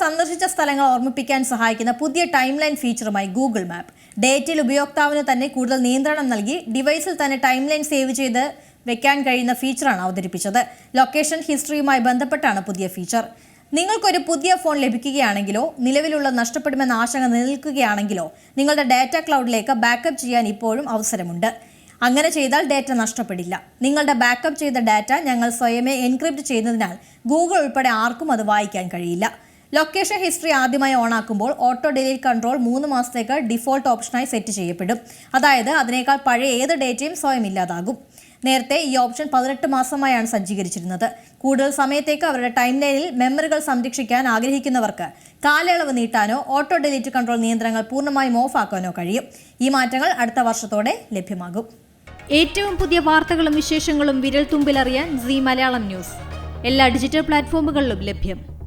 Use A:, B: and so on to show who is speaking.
A: സന്ദർശിച്ച സ്ഥലങ്ങൾ ഓർമ്മിപ്പിക്കാൻ സഹായിക്കുന്ന പുതിയ ടൈം ലൈൻ ഫീച്ചറുമായി ഗൂഗിൾ മാപ്പ്. ഡേറ്റയിൽ ഉപയോക്താവിന് തന്നെ കൂടുതൽ നിയന്ത്രണം നൽകി ഡിവൈസിൽ തന്നെ ടൈം ലൈൻ സേവ് ചെയ്ത് വെക്കാൻ കഴിയുന്ന ഫീച്ചറാണ് അവതരിപ്പിച്ചത്. ലൊക്കേഷൻ ഹിസ്റ്ററിയുമായി ബന്ധപ്പെട്ടാണ് പുതിയ ഫീച്ചർ. നിങ്ങൾക്കൊരു പുതിയ ഫോൺ ലഭിക്കുകയാണെങ്കിലോ നിലവിലുള്ള നഷ്ടപ്പെടുമെന്ന ആശങ്ക നിലനിൽക്കുകയാണെങ്കിലോ നിങ്ങളുടെ ഡാറ്റ ക്ലൗഡിലേക്ക് ബാക്കപ്പ് ചെയ്യാൻ ഇപ്പോഴും അവസരമുണ്ട്. അങ്ങനെ ചെയ്താൽ ഡാറ്റ നഷ്ടപ്പെടില്ല. നിങ്ങളുടെ ബാക്കപ്പ് ചെയ്ത ഡാറ്റ ഞങ്ങൾ സ്വയമേ എൻക്രിപ്റ്റ് ചെയ്യുന്നതിനാൽ ഗൂഗിൾ ഉൾപ്പെടെ ആർക്കും അത് വായിക്കാൻ കഴിയില്ല. ലൊക്കേഷൻ ഹിസ്റ്ററി ആദ്യമായി ഓണാക്കുമ്പോൾ ഓട്ടോ ഡിലീറ്റ് കൺട്രോൾ മൂന്ന് മാസത്തേക്ക് ഡിഫോൾട്ട് ഓപ്ഷനായി സെറ്റ് ചെയ്യപ്പെടും. അതായത് അതിനേക്കാൾ പഴയ ഏത് ഡേറ്റയും സ്വയം ഇല്ലാതാകും. നേരത്തെ ഈ ഓപ്ഷൻ പതിനെട്ട് മാസമായാണ് സജ്ജീകരിച്ചിരുന്നത്. കൂടുതൽ സമയത്തേക്ക് അവരുടെ ടൈം ലൈനിൽ മെമ്മറികൾ സംരക്ഷിക്കാൻ ആഗ്രഹിക്കുന്നവർക്ക് കാലയളവ് നീട്ടാനോ ഓട്ടോ ഡിലീറ്റ് കൺട്രോൾ നിയന്ത്രണങ്ങൾ പൂർണമായും ഓഫാക്കാനോ കഴിയും. ഈ മാറ്റങ്ങൾ അടുത്ത വർഷത്തോടെ ലഭ്യമാകും.
B: ഏറ്റവും പുതിയ വാർത്തകളും വിശേഷങ്ങളും വിരൽ തുമ്പിലറിയാൻ സി മലയാളം ന്യൂസ്. എല്ലാ ഡിജിറ്റൽ പ്ലാറ്റ്ഫോമുകളിലും ലഭ്യം.